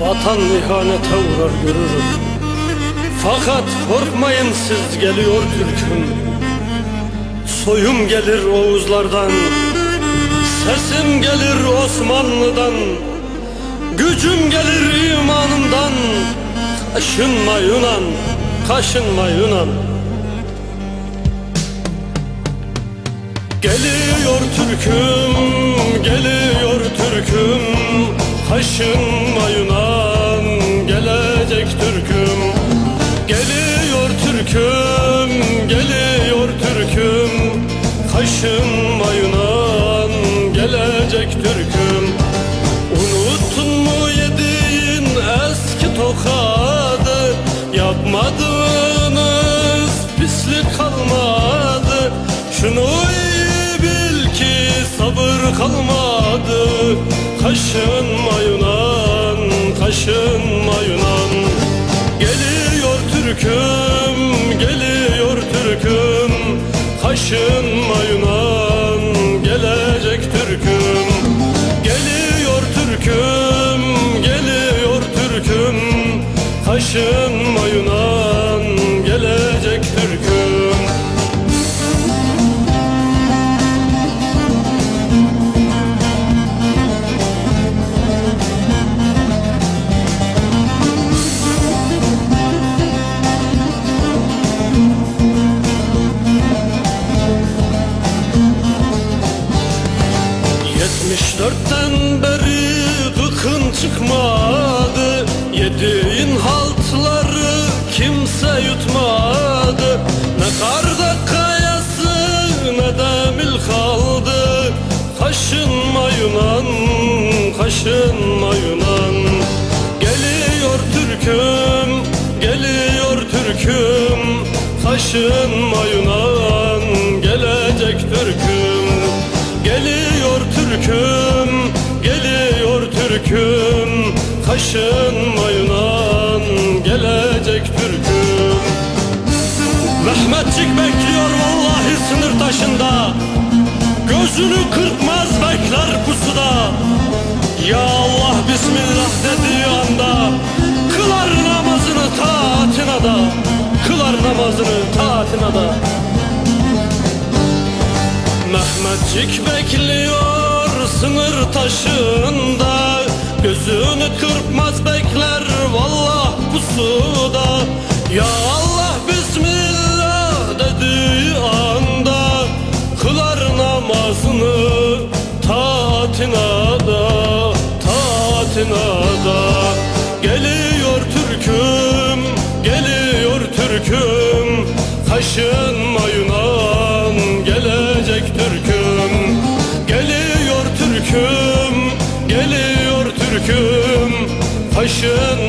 Vatan ihanete uğrar görürüm. Fakat korkmayın siz geliyor Türk'üm. Soyum gelir Oğuzlardan Sesim gelir Osmanlı'dan. Gücüm gelir imanımdan Kaşınma Yunan, kaşınma Yunan. Geliyor Türk'üm, geliyor Türk'üm Kaşınma Türk'üm, geliyor Türk'üm. Kaşınma Yunan, gelecek Türk'üm. Unuttun mu yediğin eski tokadı? Yapmadığınız pislik kalmadı. Şunu iyi bil ki sabır kalmadı. Kaşınma Yunan, kaşınma Yunan Kaşınma Yunan, gelecek Türk'üm Yetmiş dörtten beri gıkın çıkmadı Kaşınma Yunan, kaşınma Yunan. Geliyor Türk'üm, geliyor Türk'üm. Kaşınma Yunan, gelecek Türk'üm. Geliyor Türk'üm, geliyor Türk'üm. Kaşınma Yunan, gelecek Türk'üm. Mehmetçik bekliyor vallahi sınır taşında. Gözünü kırpmaz bekler pusuda. Ya Allah Bismillah dediği anda Kılar namazını taatına da Kılar namazını taatına da Mehmetçik bekliyor sınır taşında Gözünü kırpmaz bekler vallah pusuda. Ya Allah Taatına da Geliyor Türk'üm, geliyor Türk'üm. Kaşınma Yunan, gelecek Türk'üm. Geliyor Türk'üm, geliyor Türk'üm. Kaşınma